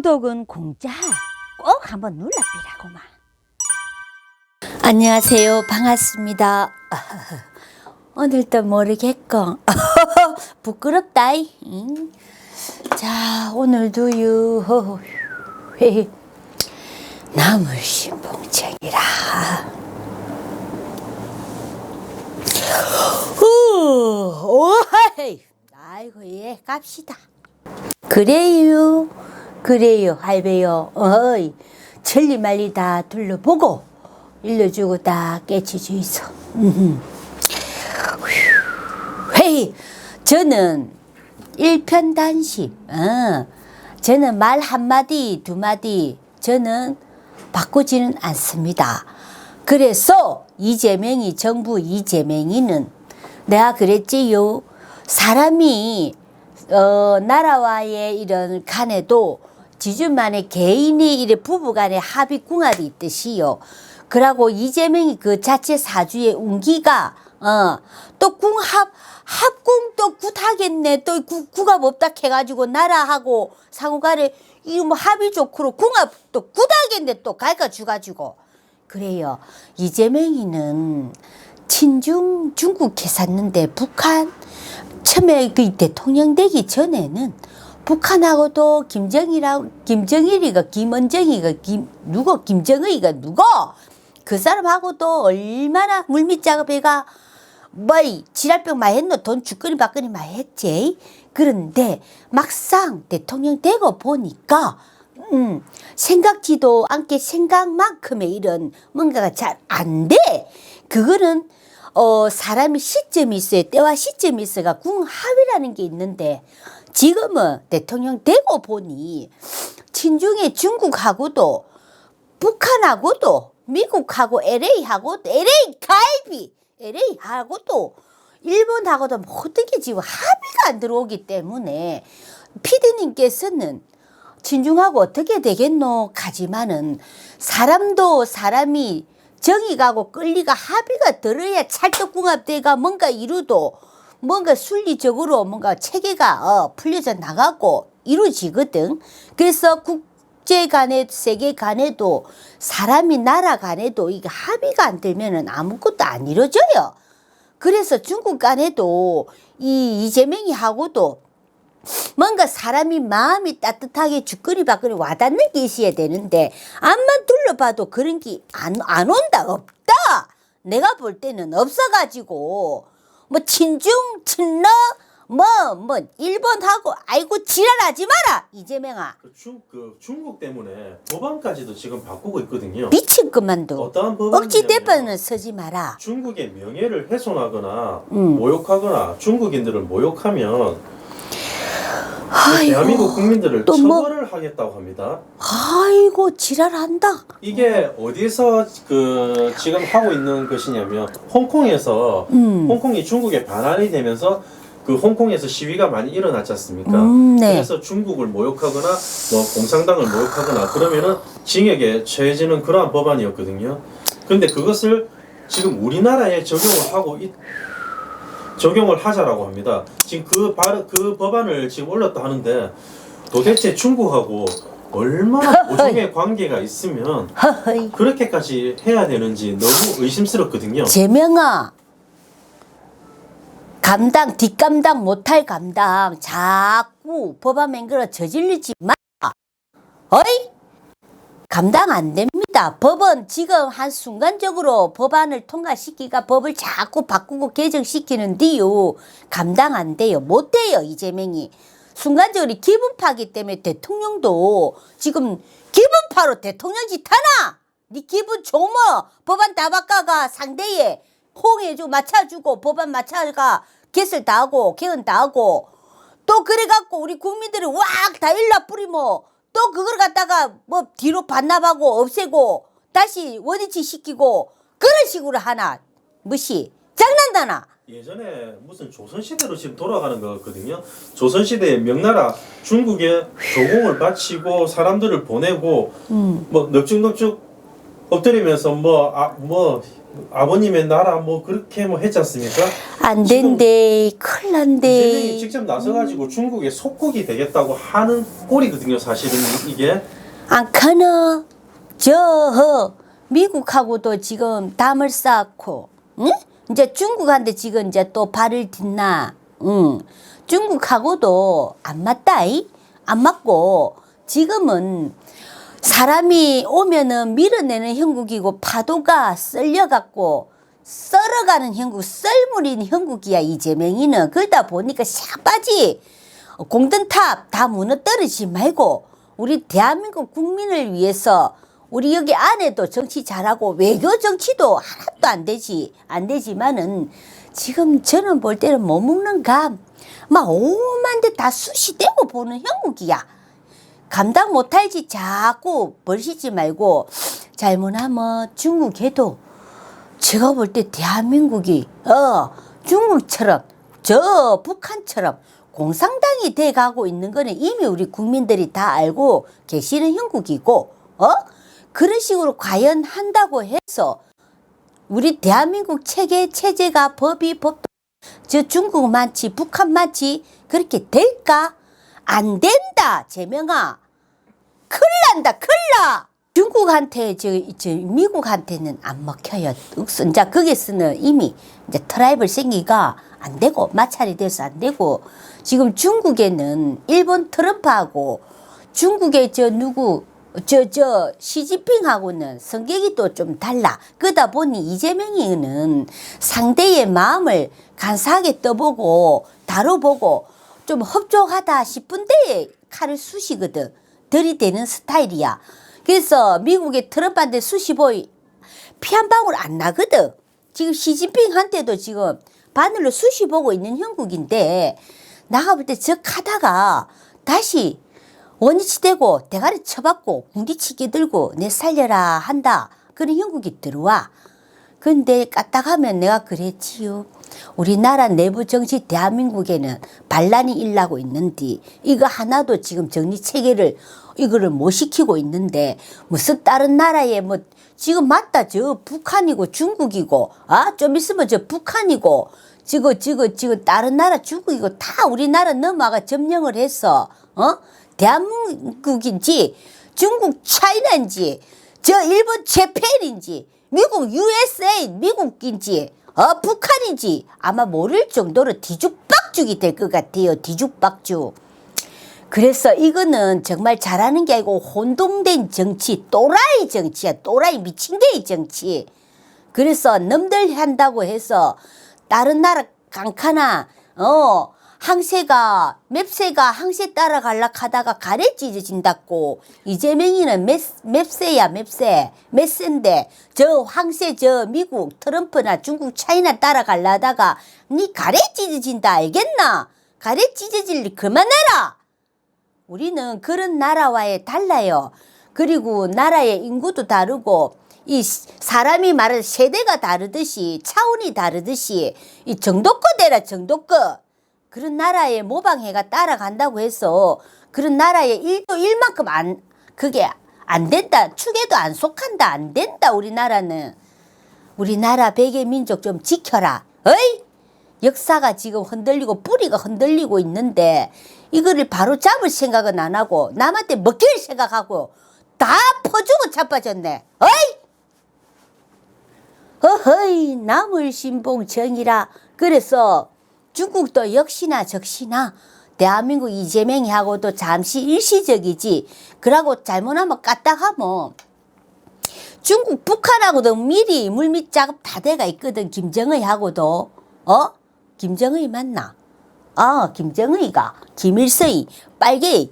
구독은 공짜. 꼭 한번 눌러비라고만. 안녕하세요. 반갑습니다. 오늘도 모르겠고 부끄럽다. 잉. 자, 오늘도요. 나물 신봉청이라. 후, 오이. 아이고 예, 갑시다. 그래요, 그래요, 할배요. 어이, 천리 말리 다 둘러보고 일러주고 다 깨치주이소. 회이, 저는 일편단심. 어, 저는 말 한마디, 두마디, 저는 바꾸지는 않습니다. 그래서 이재명이, 정부 이재명이는 내가 그랬지요. 사람이 어, 나라와의 이런 간에도 지주만의 개인이 이래 부부간의 합의 궁합이 있듯이요. 그러고 이재명이 그 자체 사주의 운기가 어 또 궁합 합궁 또 굿하겠네. 또 구, 궁합 없다 해가지고 나라하고 상호간에 이뭐 합의 좋고로 궁합 또 굿하겠네 또 갈까 주가지고. 그래요. 이재명이는 친중 중국 해샀는데 북한 처음에 그 대통령 되기 전에는 북한하고도 김정일하고 김정일이가 김원정이가 김 누구 김정의가 누구? 그 사람하고도 얼마나 물밑 작업해가 뭐이 지랄병 많이 했노? 돈 주거니 받거니 많이 했지. 그런데 막상 대통령 되고 보니까 음 생각지도 않게 생각만큼의 이런 뭔가가 잘 안 돼. 그거는 어, 사람이 시점이 있어요. 때와 시점이 있어가 궁합이라는 게 있는데 지금은 대통령 되고 보니 친중의 중국하고도 북한하고도 미국하고 LA하고도 LA 갈비 LA하고도 일본하고도 모든 게 지금 합의가 안 들어오기 때문에 피디님께서는 친중하고 어떻게 되겠노? 하지만은 사람도 사람이 정이 가고 끌리가 합의가 들어야 찰떡궁합대가 뭔가 이루도 뭔가 순리적으로 뭔가 체계가 어, 풀려져 나가고 이루어지거든. 그래서 국제 간에 세계 간에도 사람이 나라 간에도 이게 합의가 안 되면은 아무것도 안 이루어져요. 그래서 중국 간에도 이 이재명이 하고도 뭔가 사람이 마음이 따뜻하게 주거리 밖으로 와닿는 게 있어야 되는데 앞만 둘러봐도 그런 게 안 안 온다 없다 내가 볼 때는 없어가지고 뭐 친중 친러 뭐뭐 일본하고 아이고 지랄하지 마라 이재명아 그 중, 그 중국 때문에 법안까지도 지금 바꾸고 있거든요. 미친 것만도 어떠한 법안이냐면 억지 대판은 서지 마라 중국의 명예를 훼손하거나 음. 모욕하거나 중국인들을 모욕하면 대한민국 국민들을 또 뭐- 처벌을 하겠다고 합니다. 아이고 지랄한다 이게 어디서 그 지금 하고 있는 것이냐면 홍콩에서 음. 홍콩이 중국에 반환이 되면서 그 홍콩에서 시위가 많이 일어났지 않습니까? 음, 네. 그래서 중국을 모욕하거나 뭐 공산당을 모욕하거나 그러면은 징역에 처해지는 그러한 법안이었거든요. 그런데 그것을 지금 우리나라에 적용을 하고 있, 적용을 하자라고 합니다. 지금 그, 발, 그 법안을 지금 올렸다 하는데 도대체 중국하고 얼마나 보종의 관계가 있으면 그렇게까지 해야 되는지 너무 의심스럽거든요. 재명아 감당 뒷감당 못할 감당 자꾸 법안 맹글어 저질리지 마 어이 감당 안됩 니다 법은 지금 한 순간적으로 법안을 통과시키가 법을 자꾸 바꾸고 개정시키는데요. 감당 안 돼요. 못 돼요 이재명이. 순간적으로 기분 파기 때문에 대통령도 지금 기분 파로 대통령 짓 하나? 네 기분 좋으면 법안 다 바꿔가 상대에 호응해주고 맞춰주고 법안 맞춰가 개설 다 하고 개헌 다 하고 또 그래갖고 우리 국민들이 왁 다 일러 뿌리면 또 그걸 갖다가 뭐 뒤로 반납하고 없애고 다시 원위치 시키고 그런 식으로 하나 무시 장난다나 예전에 무슨 조선시대로 지금 돌아가는 거거든요. 조선시대에 명나라 중국에 조공을 바치고 사람들을 보내고 음. 뭐 넙죽넙죽 엎드리면서 뭐 아 뭐 아버님의 나라 뭐 그렇게 뭐 했지 않습니까? 안 된대. 큰일 난대. 이재명이 직접 나서가지고 중국의 속국이 되겠다고 하는 꼴이거든요. 사실은 이게 안 커너. 저 미국하고도 지금 담을 쌓고, 응? 이제 중국한테 지금 이제 또 발을 딛나, 응. 중국하고도 안 맞다이, 안 맞고 지금은 사람이 오면은 밀어내는 형국이고 파도가 썰려갖고 썰어가는 형국, 썰물인 형국이야 이재명이는 그러다 보니까 샥 빠지 공든탑 다 무너뜨리지 말고 우리 대한민국 국민을 위해서 우리 여기 안에도 정치 잘하고 외교 정치도 하나도 안 되지 안 되지만은 지금 저는 볼 때는 못 먹는 감 막 오만 데 다 수시대고 보는 형국이야. 감당 못할지 자꾸 벌시지 말고 잘못하면 중국에도 제가 볼 때 대한민국이 어 중국처럼 저 북한처럼 공산당이 돼 가고 있는 거는 이미 우리 국민들이 다 알고 계시는 형국이고 어? 그런 식으로 과연 한다고 해서 우리 대한민국 체계 체제가 법이 법저 중국 마치 북한 마치 그렇게 될까 안 된다 재명아. 큰일 난다 큰일 나. 중국한테 저, 저 미국한테는 안 먹혀요 이제 거기서는 이미 이제 트라이벌 생기가 안 되고 마찰이 돼서 안 되고 지금 중국에는 일본 트럼프하고 중국의 저 누구 저 저 시진핑하고는 성격이 또 좀 달라. 그러다 보니 이재명이는 상대의 마음을 간사하게 떠보고 다뤄보고 좀 흡족하다 싶은데 칼을 쑤시거든 들이대는 스타일이야 그래서 미국의 트럼프한테 쑤시보이 피 한 방울 안 나거든 지금 시진핑한테도 지금 바늘로 쑤시보고 있는 형국인데 나가 볼 때 저 카다가 다시 원위치되고 대가리 쳐박고 궁디치게 들고 내 살려라 한다. 그런 형국이 들어와. 근데 까딱하면 내가 그랬지요. 우리나라 내부 정치 대한민국에는 반란이 일나고 있는데 이거 하나도 지금 정리 체계를 이거를 못 시키고 있는데 무슨 다른 나라에 뭐 지금 맞다 저 북한이고 중국이고 아 좀 있으면 저 북한이고 지금 지금 지금 다른 나라 중국이고 다 우리나라 넘어가 점령을 했어 어 대한민국인지 중국 차이나인지 저 일본 재팬인지 미국 USA 미국인지 어 북한인지 아마 모를 정도로 뒤죽박죽이 될 것 같아요. 뒤죽박죽. 그래서 이거는 정말 잘하는 게 아니고 혼동된 정치 또라이 정치야. 또라이 미친 개의 정치. 그래서 넘들 한다고 해서 다른 나라 강카나 어 항세가 맵세가 항세 따라갈라 하다가 가래 찢어진다고. 이재명이는 맵, 맵세야 맵세. 맵세인데 저 항세 저 미국 트럼프나 중국 차이나 따라갈라다가 니 가래 찢어진다 알겠나? 가래 찢어질 일 그만해라. 우리는 그런 나라와의 달라요. 그리고 나라의 인구도 다르고 이 사람이 말하는 세대가 다르듯이 차원이 다르듯이 이 정도껏대라 정도껏 그런 나라에 모방해가 따라간다고 해서 그런 나라의 일도 일만큼 안 그게 안 된다 축에도 안 속한다 안 된다 우리나라는 우리나라 백의 민족 좀 지켜라 어이 역사가 지금 흔들리고 뿌리가 흔들리고 있는데 이거를 바로 잡을 생각은 안 하고 남한테 먹힐 생각하고 다 퍼주고 자빠졌네. 어이! 어허이 나물 신봉 정이라 그래서 중국도 역시나 적시나 대한민국 이재명이 하고도 잠시 일시적이지. 그러고 잘못하면 까딱하면 중국 북한하고도 미리 물밑 작업 다 돼가 있거든 김정의하고도. 어? 김정의 맞나? 아 김정의가 김일성이. 빨개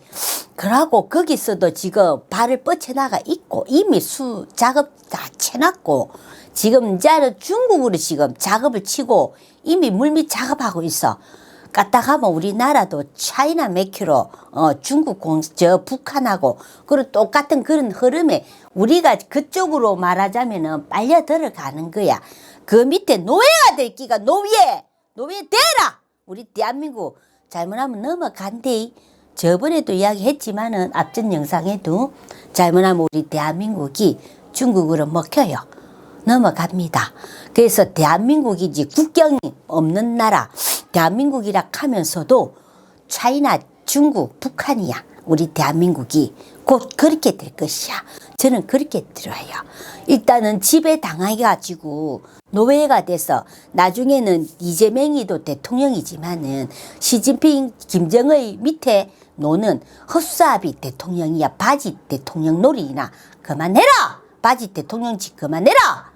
그러고 거기서도 지금 발을 뻗쳐나가 있고 이미 수 작업 다 쳐놨고 지금 이제는 중국으로 지금 작업을 치고 이미 물밑 작업하고 있어 까딱하면 우리나라도 차이나 맥히로 어 중국 공 저 북한하고 그리고 똑같은 그런 흐름에 우리가 그쪽으로 말하자면은 빨려 들어가는 거야. 그 밑에 노예가 될 끼가 노예 노예 되라. 우리 대한민국 잘못하면 넘어간대. 저번에도 이야기했지만은 앞전 영상에도 잘못하면 우리 대한민국이 중국으로 먹혀요. 넘어갑니다. 그래서 대한민국이지 국경이 없는 나라 대한민국이라 하면서도 차이나 중국, 북한이야. 우리 대한민국이 곧 그렇게 될 것이야. 저는 그렇게 들어요. 일단은 집에 당해가지고 노예가 돼서 나중에는 이재명이도 대통령이지만은 시진핑, 김정의 밑에 노는 헛수아비 대통령이야. 바지 대통령 놀이나 그만해라! 바지 대통령직 그만해라!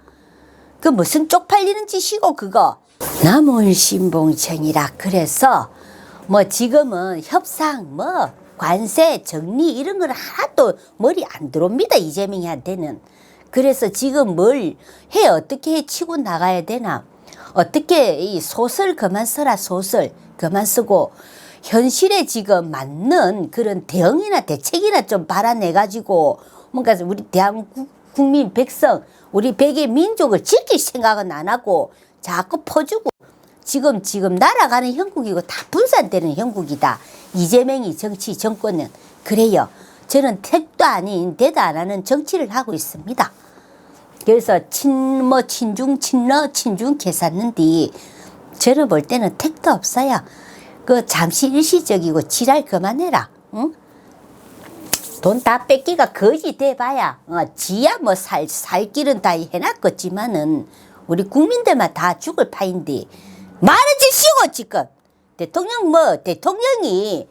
그 무슨 쪽팔리는 짓이고 그거 남원 신봉청이라 그래서 뭐 지금은 협상 뭐 관세 정리 이런 걸 하나도 머리 안 들어옵니다 이재명이한테는 그래서 지금 뭘 해 어떻게 해 치고 나가야 되나 어떻게 이 소설 그만 써라 소설 그만 쓰고 현실에 지금 맞는 그런 대응이나 대책이나 좀 발안해 가지고 뭔가 우리 대한민국 국민 백성 우리 백의 민족을 지킬 생각은 안 하고 자꾸 퍼주고 지금 지금 날아가는 형국이고 다 분산되는 형국이다. 이재명이 정치 정권은 그래요. 저는 택도 아닌 대도 안 하는 정치를 하고 있습니다. 그래서 친 뭐 친중 친러 친중 계산는데 저는 볼 때는 택도 없어요. 그 잠시 일시적이고 지랄 그만해라. 응? 돈 다 뺏기가 거지 돼봐야 어, 지야 뭐 살 살 길은 다 해놨겠지만은 우리 국민들만 다 죽을 파인데 말은 지시고 지금 대통령 뭐 대통령이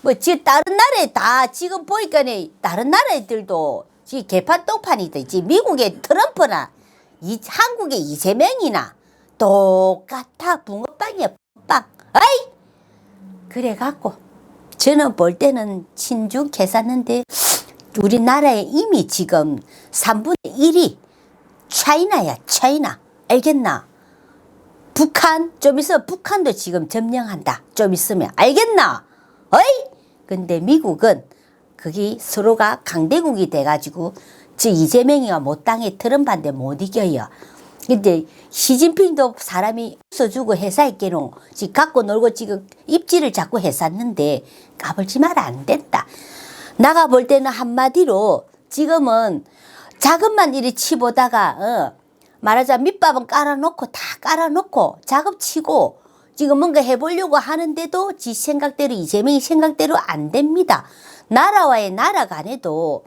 뭐지 다른 나라에 다 지금 보니까네 다른 나라들도 지 개판 똥판이다 지 미국의 트럼프나 이 한국의 이재명이나 똑같아 붕어빵이야 붕어빵 아이 그래갖고 저는 볼 때는 친중 계산인데 우리나라에 이미 지금 3분의 1이 차이나야 차이나 알겠나? 북한 좀 있어 북한도 지금 점령한다 좀 있으면 알겠나? 어이? 근데 미국은 그게 서로가 강대국이 돼가지고 저 이재명이가 못 당해 트럼프한테 못 이겨요. 근데 시진핑도 사람이 웃어주고 회사에게는 지금 갖고 놀고 지금 입지를 자꾸 했었는데 까불지 마라 안 된다. 나가 볼 때는 한마디로 지금은 작업만 이리 치보다가 어, 말하자 밑밥은 깔아놓고 다 깔아놓고 작업치고 지금 뭔가 해보려고 하는데도 지 생각대로 이재명이 생각대로 안 됩니다. 나라와의 나라 간에도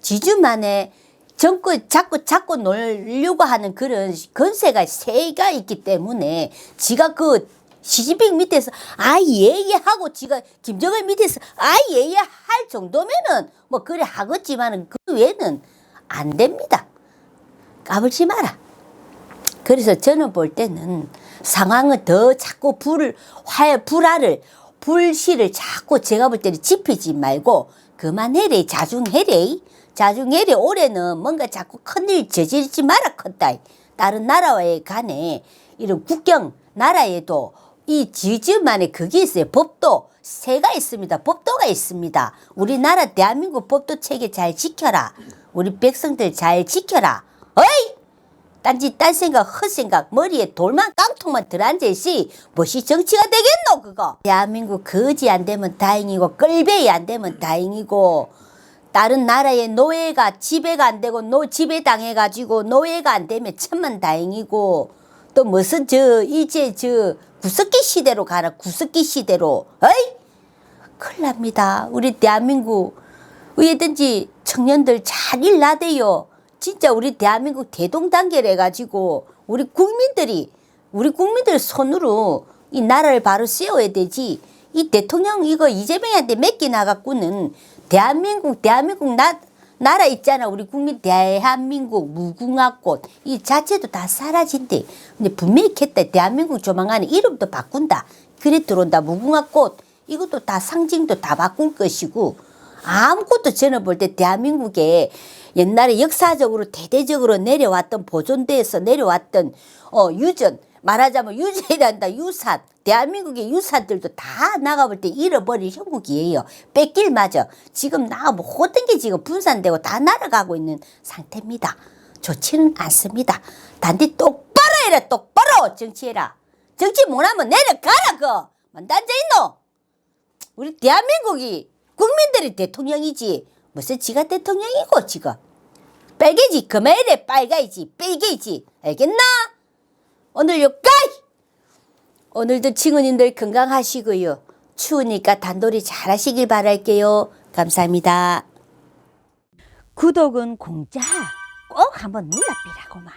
지주만의 정권 자꾸 자꾸 놀려고 하는 그런 건세가 세가 있기 때문에 지가 그 시진핑 밑에서 아 예예 하고 지가 김정은 밑에서 아 예예 할 정도면은 뭐 그래 하겠지만은 그 외에는 안 됩니다. 까불지 마라. 그래서 저는 볼 때는 상황을 더 자꾸 불을 화 불화를 불씨를 자꾸 제가 볼 때는 지피지 말고 그만해래 자중해래 자중해래 올해는 뭔가 자꾸 큰일 저지르지 마라 컸다 다른 나라와의 간에 이런 국경 나라에도 이 지지만의 그게 있어요. 법도 세가 있습니다. 법도가 있습니다. 우리나라 대한민국 법도 체계 잘 지켜라. 우리 백성들 잘 지켜라. 어이! 딴짓 딴 생각 헛생각 머리에 돌만 깡통만 들어앉아있이 무엇이 정치가 되겠노 그거? 대한민국 거지 안 되면 다행이고 끌배이 안 되면 다행이고 다른 나라의 노예가 지배가 안 되고 노 지배 당해 가지고 노예가 안 되면 천만 다행이고 또 무슨 저 이제 저 구석기 시대로 가라 구석기 시대로 어이 큰일 납니다 우리 대한민국 왜든지 청년들 잘 일나대요. 진짜 우리 대한민국 대동단계를 해가지고 우리 국민들이 우리 국민들 손으로 이 나라를 바로 세워야 되지. 이 대통령 이거 이재명한테 맡기 나갖고는 대한민국 대한민국 나 나라 있잖아. 우리 국민 대한민국 무궁화꽃. 이 자체도 다 사라진대. 근데 분명히 했다. 대한민국 조만간에 이름도 바꾼다. 그래 들어온다. 무궁화꽃. 이것도 다 상징도 다 바꿀 것이고 아무것도 저는 볼 때 대한민국에 옛날에 역사적으로 대대적으로 내려왔던 보존대에서 내려왔던 어 유전 말하자면 유전이란다 유산 대한민국의 유산들도 다 나가볼 때 잃어버릴 형국이에요. 뺏길 마저. 지금 뭐 모든 게 지금 분산되고 다 날아가고 있는 상태입니다. 좋지는 않습니다. 단디 똑바로 해라 똑바로! 정치해라. 정치 못하면 내려가라 그거 뭔 앉아있노? 우리 대한민국이 국민들이 대통령이지. 무슨 지가 대통령이고 지가? 빨개지 그만해 빨가이지 빨개지. 알겠나? 오늘 여기까지 오늘도 친구님들 건강하시고요. 추우니까 단돌이 잘 하시길 바랄게요. 감사합니다. 구독은 공짜 꼭 한번 눌러비라고만